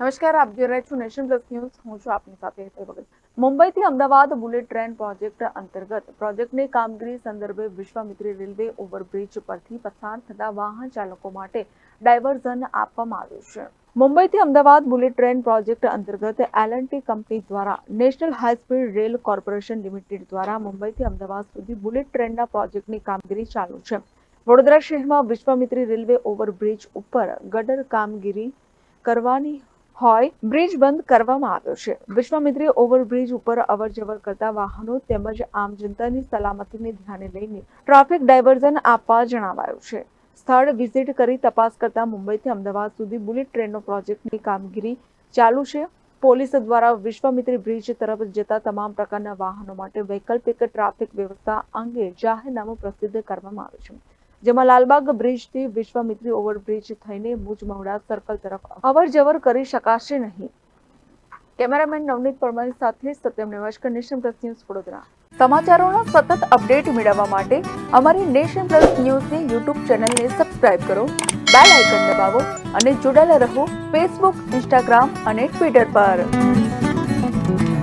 નમસ્કાર, આપ જોઈ રહ્યા છો નેશન પ્લસ ન્યૂઝ. હું છું આપની સાથે હેતલ ભગત. મુંબઈથી અમદાવાદ બુલેટ ટ્રેન પ્રોજેક્ટ અંતર્ગત પ્રોજેક્ટની કામગીરી સંદર્ભે વિશ્વામિત્રી રેલવે ઓવરબ્રિજ પરથી પસાર થતા વાહન ચાલકો માટે ડાયવર્ઝન આપવામાં આવ્યું છે. મુંબઈથી અમદાવાદ બુલેટ ટ્રેન પ્રોજેક્ટ અંતર્ગત એલએનટી કંપની દ્વારા national high speed rail corporation limited દ્વારા મુંબઈથી અમદાવાદ સુધી બુલેટ ટ્રેનના પ્રોજેક્ટની કામગીરી ચાલુ છે. વડોદરા શહેરમાં વિશ્વામિત્રી રેલવે ઓવરબ્રિજ ઉપર ગટર કામગીરી કરવાની હોય, બ્રિજ બંધ કરવામાં આવ્યો છે. વિશ્વામિત્રી ઓવરબ્રિજ ઉપર અવરજવર કરતા વાહનો તેમજ આમ જનતાની સલામતીને ધ્યાને લઈને ટ્રાફિક ડાયવર્ઝન આપવા જણાવાયું છે. સ્થળ વિઝિટ કરી તપાસ કરતા મુંબઈથી અમદાવાદ સુધી બુલેટ ટ્રેનનો પ્રોજેક્ટની કામગીરી ચાલુ છે. પોલીસ દ્વારા વિશ્વામિત્રી બ્રિજ તરફ જતા તમામ પ્રકારના વાહનો માટે વૈકલ્પિક ટ્રાફિક વ્યવસ્થા અંગે જાહેરનામું પ્રસિદ્ધ કરવામાં આવ્યું છે. જેમાં લાલબાગ બ્રિજથી વિશ્વામિત્રી ઓવરબ્રિજ થઈને મુજમહુડા સર્કલ તરફ અવર જવર કરી શકાશે નહીં. કેમેરામેન નવનીત પરમાર સાથે Satyam Nevashkar nation plus news Vadodara. સમાચારોનો સતત અપડેટ મેળવવા માટે અમારી નેશન પ્લસ ન્યૂઝની યુટ્યુબ ચેનલને સબસ્ક્રાઇબ કરો, બેલ આઇકન દબાવો અને જોડાયેલા રહો ફેસબુક, ઇન્સ્ટાગ્રામ અને ટ્વિટર પર.